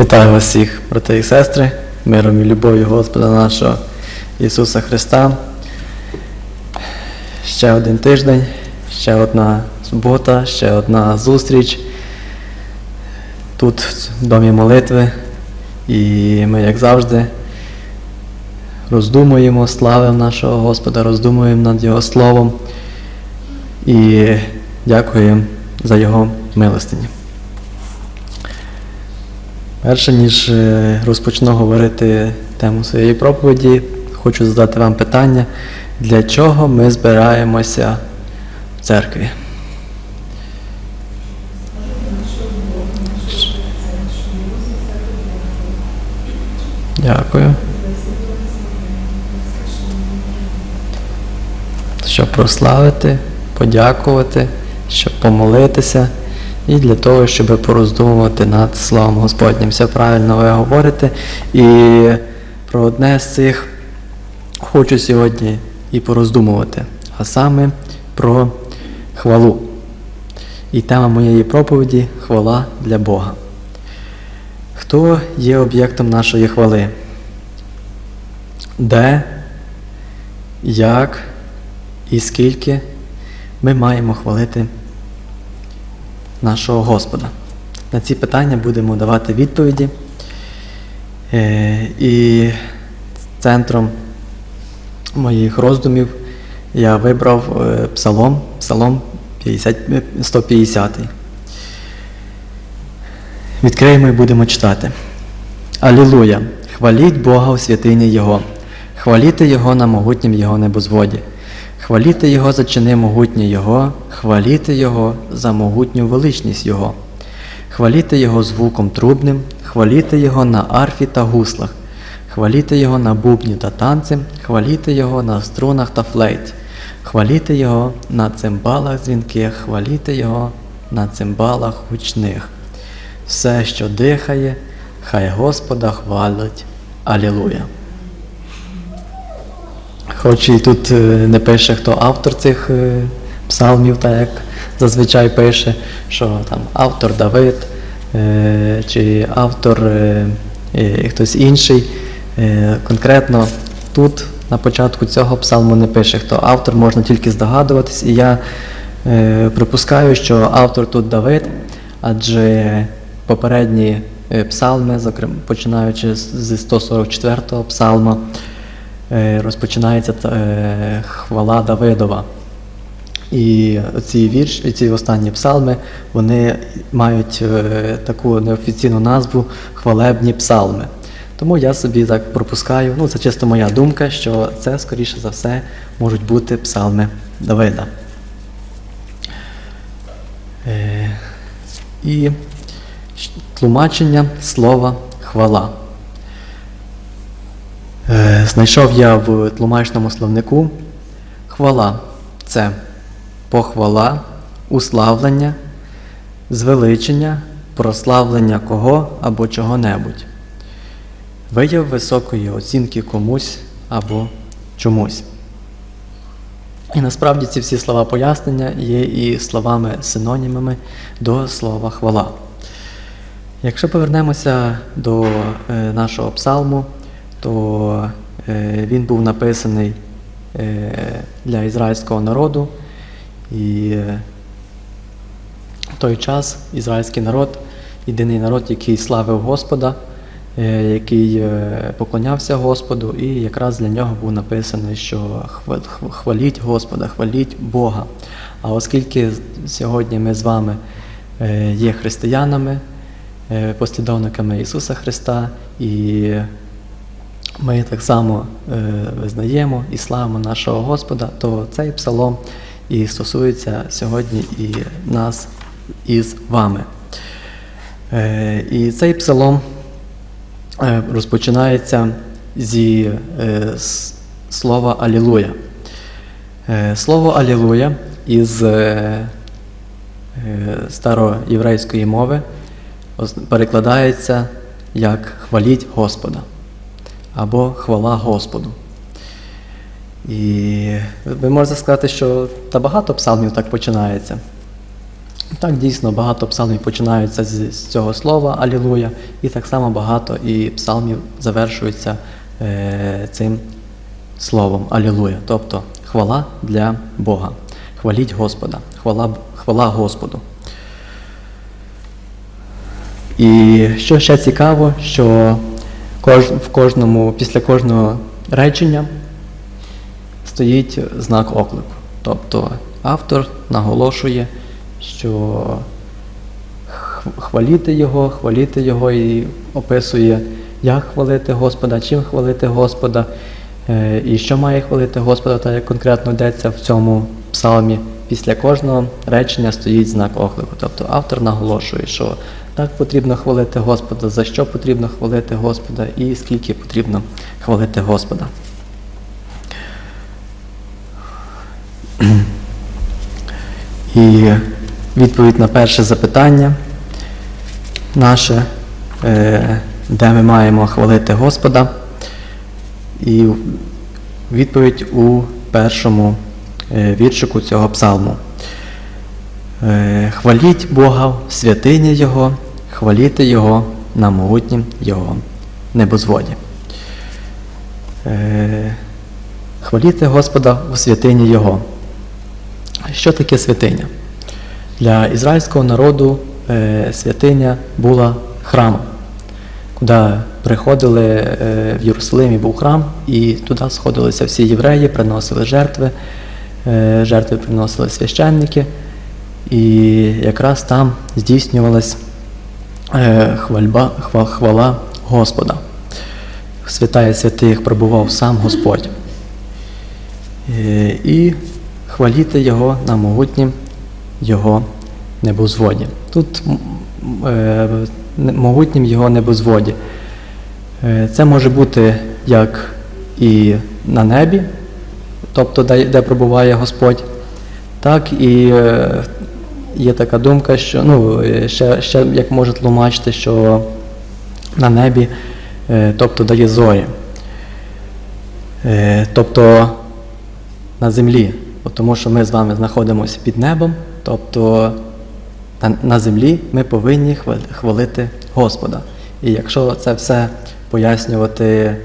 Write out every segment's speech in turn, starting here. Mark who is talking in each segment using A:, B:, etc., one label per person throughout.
A: Вітаю вас всіх, брати і сестри, миром і любов'ю Господа нашого Ісуса Христа. Ще один тиждень, ще одна субота, ще одна зустріч тут, в домі молитви. І ми, як завжди, роздумуємо, славимо нашого Господа, роздумуємо над Його Словом і дякуємо за Його милостині. Перше ніж е, розпочну говорити тему своєї проповіді, хочу задати вам питання, для чого ми збираємося в церкві? Дякую. Щоб прославити, подякувати, щоб помолитися і для того, щоб пороздумувати над Словом Господнім. Все правильно ви говорите. І про одне з цих хочу сьогодні і пороздумувати, а саме про хвалу. І тема моєї проповіді хвала для Бога. Хто є об'єктом нашої хвали? Де, як і скільки ми маємо хвалити нашого Господа? На ці питання будемо давати відповіді. Е, І центром моїх роздумів я вибрав е, псалом, псалом 50, е, 150. Відкриємо і будемо читати. Алілуя! Хваліть Бога у святині Його, хваліте Його на могутнім Його небозводі, хваліте Його за чини могутні Його, хваліте Його за могутню величність Його, хваліте Його звуком трубним, хваліте Його на арфі та гуслах, хваліте Його на бубні та танці, хваліте Його на струнах та флейті, хваліте Його на цимбалах дзвінких, хваліте Його на цимбалах гучних. Все, що дихає, хай Господа хвалить. Алілуя. Хоч і тут е, не пише, хто автор цих е, псалмів, так як зазвичай пише, що там автор Давид е, чи автор хтось інший. Конкретно тут на початку цього псалму не пише, хто автор, можна тільки здогадуватись. І я припускаю, що автор тут Давид, адже попередні псалми, починаючи зі 144-го псалма, е, розпочинається е, хвала Давидова. І ці вірш, ці останні псалми, вони мають е, таку неофіційну назву хвалебні псалми. Тому я собі так пропускаю, ну це чисто моя думка, що це, скоріше за все, можуть бути псалми Давида. Е, і тлумачення слова хвала. Е, Знайшов я в тлумачному словнику хвала це похвала, уславлення, звеличення, прославлення кого або чого-небудь, вияв високої оцінки комусь або чомусь. І насправді ці всі слова пояснення є і словами синонімами до слова хвала. Якщо повернемося до е, нашого псалму, то е, він був написаний е, для ізраїльського народу, і е, в той час ізраїльський народ, єдиний народ, який славив Господа, який поклонявся Господу, і якраз для нього був написаний, що хва- хваліть Господа, хваліть Бога. А оскільки сьогодні ми з вами є християнами, послідовниками Ісуса Христа, і ми так само е, визнаємо і славимо нашого Господа, то цей псалом і стосується сьогодні і нас із вами. Е, і цей псалом е, розпочинається зі слова Алілуя. Слово Алілуя із староєврейської мови перекладається як хваліть Господа або хвала Господу. І ви можете сказати, що та багато псалмів так починається. Так, дійсно, багато псалмів починаються з, з цього слова Алілуя, і так само багато і псалмів завершуються е, цим словом Алілуя, тобто хвала для Бога. Хваліть Господа, хвала, хвала Господу. І що ще цікаво, що в кожному, після кожного речення стоїть знак оклику. Тобто автор наголошує, що х- хваліти його, хваліти його і описує, як хвалити Господа, чим хвалити Господа, е, і що має хвалити Господа, так як конкретно йдеться в цьому псалмі. Після кожного речення стоїть знак оклику. Тобто автор наголошує, що так потрібно хвалити Господа, за що потрібно хвалити Господа і скільки потрібно хвалити Господа. І відповідь на перше запитання наше, е, де ми маємо хвалити Господа. І відповідь у першому е, віршику цього псалму. Е, Хваліть Бога в святині Його, хваліти Його на могутнім Його небозводі. Е, Хваліти Господа у святині Його. Що таке святиня? Для ізраїльського народу е, святиня була храмом, куди приходили в Єрусалимі був храм, і туди сходилися всі євреї, приносили жертви, жертви приносили священники, і якраз там здійснювалась е, хвальба, хва- хвала Господа. Святая святих пробував сам Господь. Е, І хваліти Його на могутнім Його небозводі. Тут е, могутнім Його небозводі. Це може бути як і на небі, тобто де, де пробуває Господь, так і є така думка, що ну, е, ще, ще як може тлумачити, що на небі, е, тобто дає зорі. Е, Тобто на землі, тому що ми з вами знаходимося під небом, тобто на, землі ми повинні хвалити Господа. І якщо це все пояснювати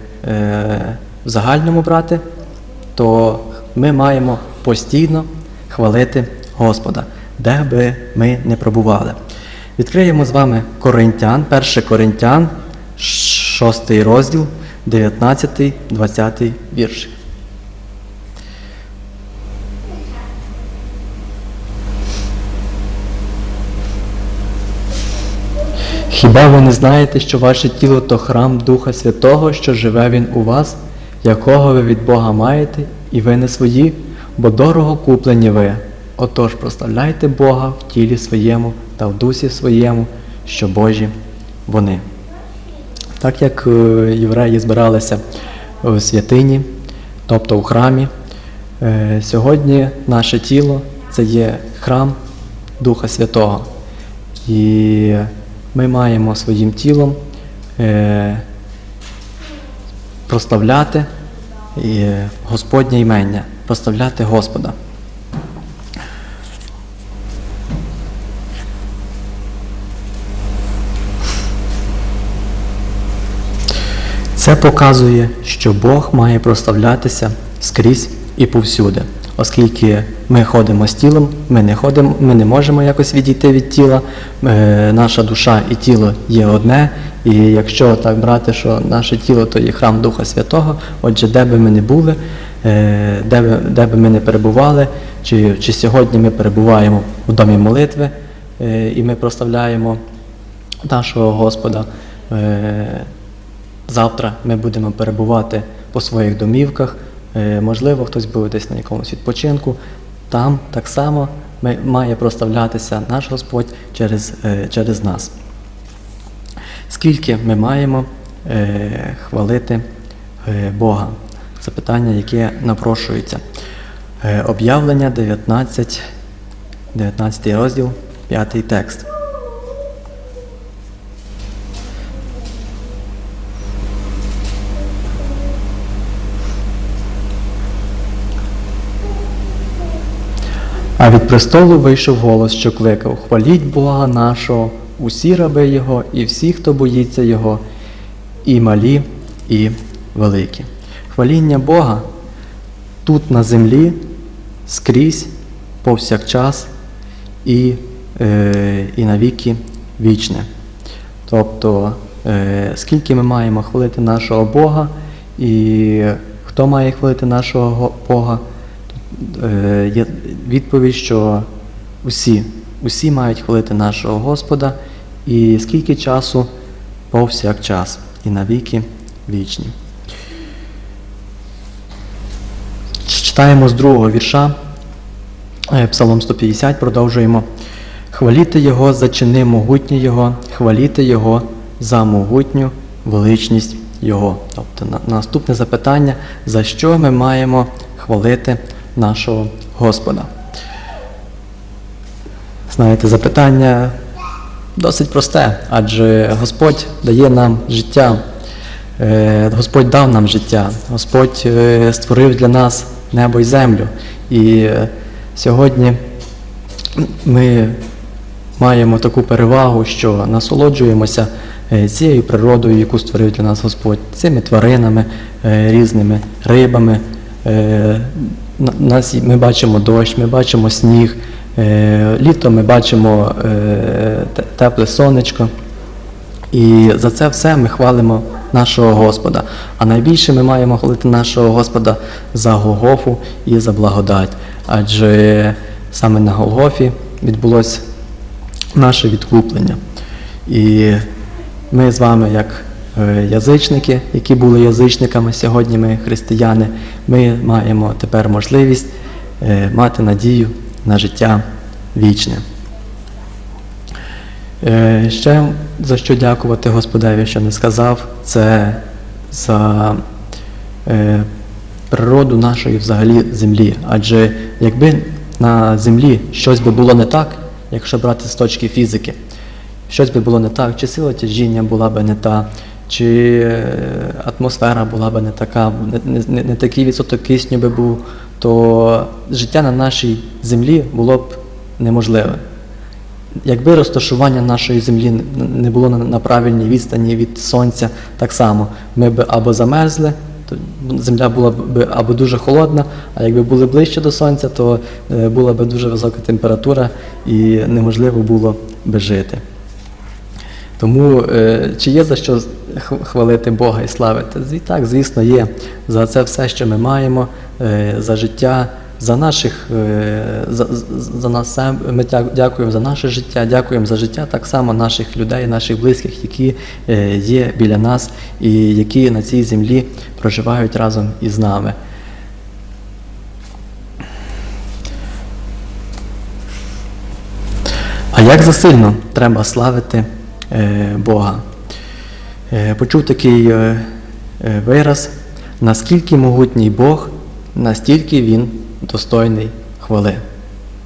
A: в загальному брати, то ми маємо постійно хвалити Господа, де би ми не пробували. Відкриємо з вами Коринтян, 1 Коринтян, 6 розділ, 19-20 вірш. Хіба ви не знаєте, що ваше тіло то храм Духа Святого, що живе Він у вас, якого ви від Бога маєте, і ви не свої, бо дорого куплені ви. Отож прославляйте Бога в тілі своєму та в дусі своєму, що Божі вони. Так як е, євреї збиралися в святині, тобто у храмі, е, сьогодні наше тіло це є храм Духа Святого. І ми маємо своїм тілом е, прославляти Господнє імення, прославляти Господа. Це показує, що Бог має прославлятися скрізь і повсюди. Оскільки ми ходимо з тілом, ми не ходимо, ми не можемо якось відійти від тіла. Е, наша душа і тіло є одне. І якщо так брати, що наше тіло то є храм Духа Святого, отже, де би ми не були, е, де, би, де би ми не перебували, чи, чи сьогодні ми перебуваємо в домі молитви е, і ми прославляємо нашого Господа. Е, Завтра ми будемо перебувати по своїх домівках. Е, Можливо, хтось буде десь на якомусь відпочинку. Там так само має проставлятися наш Господь через, е, через нас. Скільки ми маємо е, хвалити Бога? Запитання, яке напрошується. Об'явлення 19, 19 розділ, 5 текст. А від престолу вийшов голос, що кликав: Хваліть Бога нашого, усі раби Його, і всі, хто боїться Його, і малі, і великі. Хваління Бога тут на землі, скрізь, повсякчас і, е, і навіки вічне. Тобто, е, скільки ми маємо хвалити нашого Бога, і хто має хвалити нашого Бога, є відповідь, що усі, усі мають хвалити нашого Господа, і скільки часу повсякчас, і навіки вічні. Читаємо з другого вірша, е, Псалом 150, продовжуємо. Хваліти Його за чини могутні Його, хваліти Його за могутню величність Його. Тобто наступне запитання, за що ми маємо хвалити нашого Господа. Знаєте, запитання досить просте, адже Господь дає нам життя. Е, Господь дав нам життя, Господь е, створив для нас небо і землю. І е, сьогодні ми маємо таку перевагу, що насолоджуємося цією природою, яку створив для нас Господь, цими тваринами, різними рибами. На- Нас, ми бачимо дощ, ми бачимо сніг, е, літом ми бачимо е, тепле сонечко. І за це все ми хвалимо нашого Господа. А найбільше ми маємо хвалити нашого Господа за Голгофу і за благодать. Адже саме на Голгофі відбулося наше відкуплення. І ми з вами, як язичники, які були язичниками, сьогодні ми християни, ми маємо тепер можливість е, мати надію на життя вічне. Е, Ще за що дякувати Господеві, що не сказав, це за е, природу нашої взагалі землі. Адже якби на землі щось би було не так, якщо брати з точки фізики, щось би було не так, чи сила тяжіння була би не та, чи е, атмосфера була би не така, не, не, не такий відсоток кисню би був, то життя на нашій землі було б неможливе. Якби розташування нашої землі не було на, правильній відстані від сонця, так само ми б або замерзли, то земля була б або дуже холодна, а якби були ближче до сонця, то е, була б дуже висока температура і неможливо було би жити. Тому е, чи є за що хвалити Бога і славити? Зві- Так, звісно, є. За це все, що ми маємо, е, за життя, за наших, е, за, за- нас. Ми дякуємо за наше життя, дякуємо за життя так само наших людей, наших близьких, які е, є біля нас і які на цій землі проживають разом із нами. А як засильно треба славити Бога? Е, почув такий е, е, вираз, наскільки могутній Бог, настільки Він достойний хвали.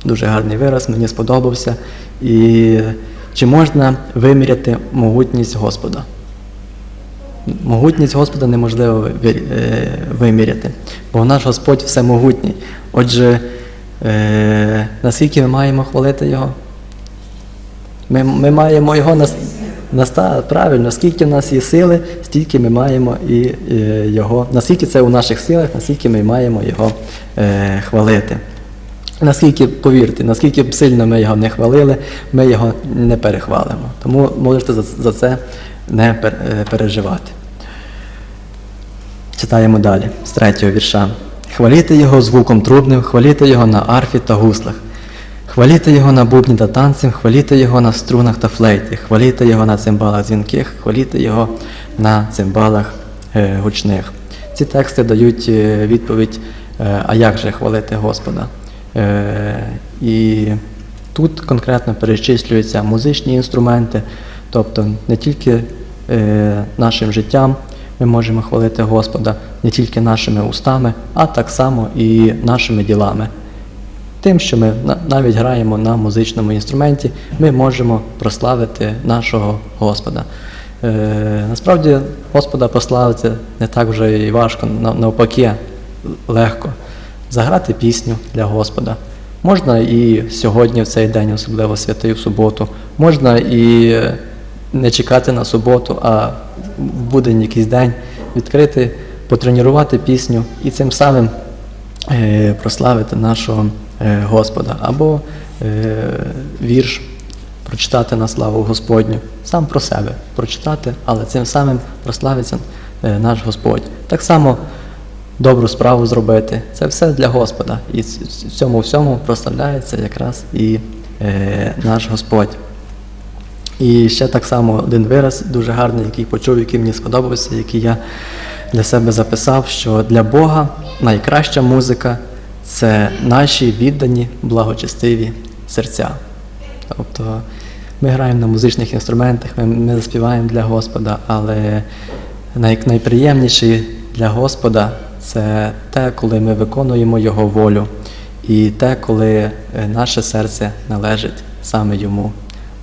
A: Дуже гарний вираз, мені сподобався. І чи можна виміряти могутність Господа? Могутність Господа неможливо ви- ви- виміряти, бо наш Господь всемогутній. Отже, наскільки ми маємо хвалити Його? Ми, ми маємо його наста, правильно, скільки в нас є сили, стільки ми маємо і е, його, наскільки це у наших силах, наскільки ми маємо його е, хвалити. Наскільки, повірте, наскільки б сильно ми його не хвалили, ми його не перехвалимо. Тому можете за, за це не пер, е, переживати. Читаємо далі, з третього вірша. Хваліти його звуком трубним, хваліти його на арфі та гуслах. Хваліти його на бубні та танцем, хваліти його на струнах та флейті, хваліти його на цимбалах дзвінких, хваліти його на цимбалах е, гучних. Ці тексти дають е, відповідь, е, а як же хвалити Господа. І тут конкретно перечислюються музичні інструменти, тобто не тільки нашим життям ми можемо хвалити Господа, не тільки нашими устами, а так само і нашими ділами. Тим, що ми навіть граємо на музичному інструменті, ми можемо прославити нашого Господа. Е, насправді, Господа прославити не так вже і важко, навпаки, легко. Заграти пісню для Господа, Можна і сьогодні, в цей день, особливо святий в суботу, можна і е, не чекати на суботу, а в будень якийсь день відкрити, потренувати пісню і цим самим е, прославити нашого Господа. Або е, вірш прочитати на славу Господню, сам про себе прочитати, але цим самим прославиться е, наш Господь. Так само добру справу зробити. Це все для Господа. І в цьому всьому прославляється якраз і е, наш Господь. І ще так само один вираз дуже гарний, який почув, який мені сподобався, який я для себе записав, що для Бога найкраща музика це наші віддані, благочестиві серця. Тобто ми граємо на музичних інструментах, ми, ми заспіваємо для Господа, але най, найприємніше для Господа це те, коли ми виконуємо Його волю, і те, коли е, наше серце належить саме Йому.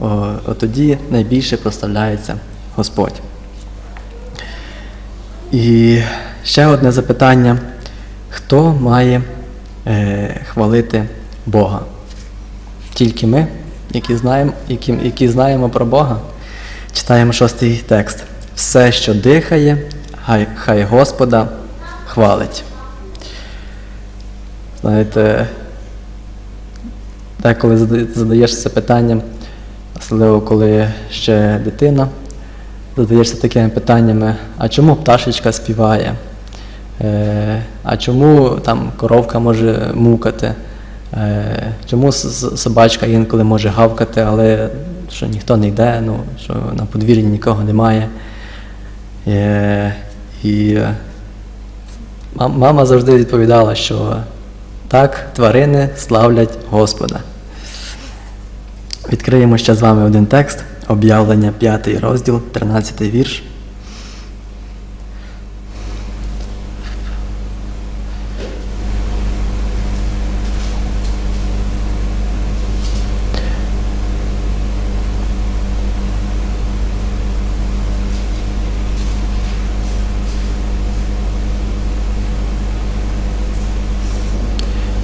A: О, от тоді найбільше прославляється Господь. І ще одне запитання: хто має хвалити Бога? Тільки ми, які знаємо, які, які знаємо про Бога, читаємо шостий текст. Все, що дихає, хай, хай Господа хвалить. Знаєте, деколи задаєшся питанням, особливо коли ще дитина, задаєшся такими питаннями, а чому пташечка співає? Е, а чому там коровка може мукати? Е, чому собачка інколи може гавкати, але що ніхто не йде, ну, що на подвір'ї нікого немає. Е, і мама завжди відповідала, що так, тварини славлять Господа. Відкриємо ще з вами один текст, об'явлення 5 розділ, 13 вірш.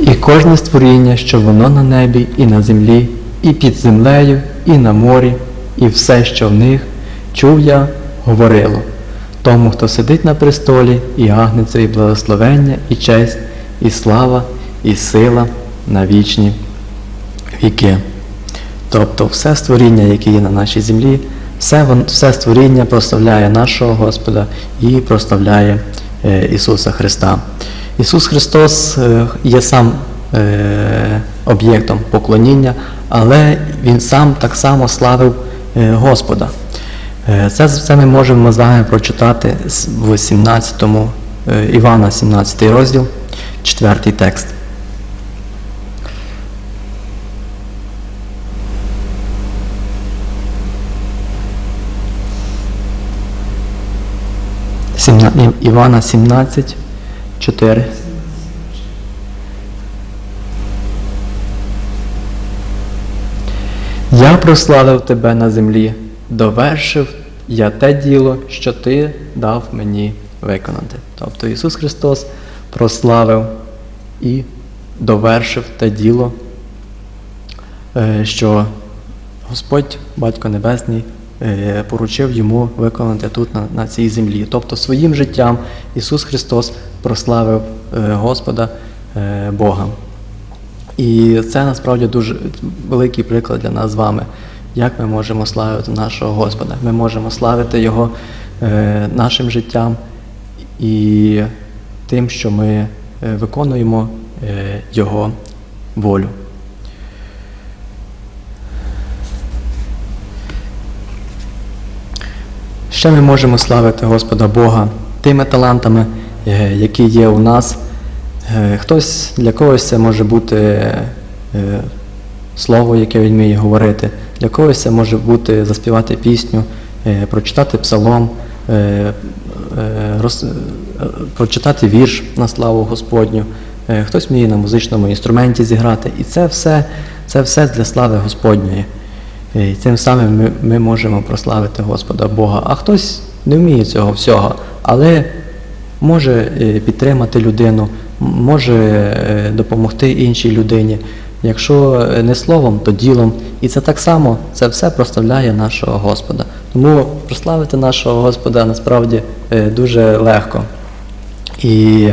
A: І кожне створіння, що воно на небі і на землі, і під землею, і на морі, і все, що в них, чув я, говорило. Тому, хто сидить на престолі, і агнеться, і благословення, і честь, і слава, і сила на вічні віки. Тобто все створіння, яке є на нашій землі, все, все створіння прославляє нашого Господа і прославляє е, Ісуса Христа. Ісус Христос е, є сам об'єктом поклоніння, але Він сам так само славив е, Господа. Е, Це, це ми можемо з вами прочитати в 17 е, Івана, 17 розділ, 4 текст. Івана 17, 4. Я прославив тебе на землі, довершив я те діло, що ти дав мені виконати. Тобто Ісус Христос прославив і довершив те діло, е, що Господь, Батько Небесний, е, поручив йому виконати тут на, на цій землі. Тобто своїм життям Ісус Христос прославив е, Господа Бога. І це насправді дуже великий приклад для нас з вами, як ми можемо славити нашого Господа. Ми можемо славити Його е, нашим життям і тим, що ми е, виконуємо е, Його волю. Ще ми можемо славити Господа Бога тими талантами, е, які є у нас. Е, Хтось для когось це може бути е, слово, яке він вміє говорити, для когось це може бути заспівати пісню, е, прочитати псалом, прочитати вірш на славу Господню. Хтось вміє на музичному інструменті зіграти. І це все, це все для слави Господньої. І тим самим ми, ми можемо прославити Господа Бога. А хтось не вміє цього всього, але може е, підтримати людину, може е, допомогти іншій людині, Якщо е, не словом, то ділом. І це так само, це все прославляє нашого Господа. Тому прославити нашого Господа насправді дуже легко. І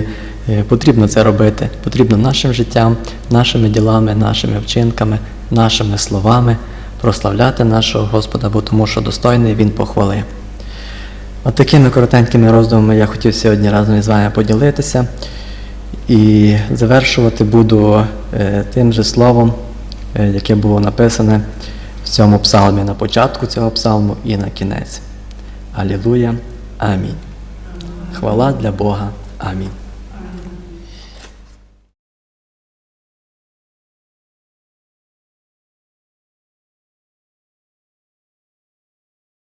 A: потрібно це робити. Потрібно нашим життям, нашими ділами, нашими вчинками, нашими словами прославляти нашого Господа, бо тому що достойний Він похвали. От такими коротенькими роздумами я хотів сьогодні разом із вами поділитися. І завершувати буду е, тим же словом, е, яке було написане в цьому псалмі на початку цього псалму і на кінець. Алілуя. Амінь. Хвала для Бога. Амінь.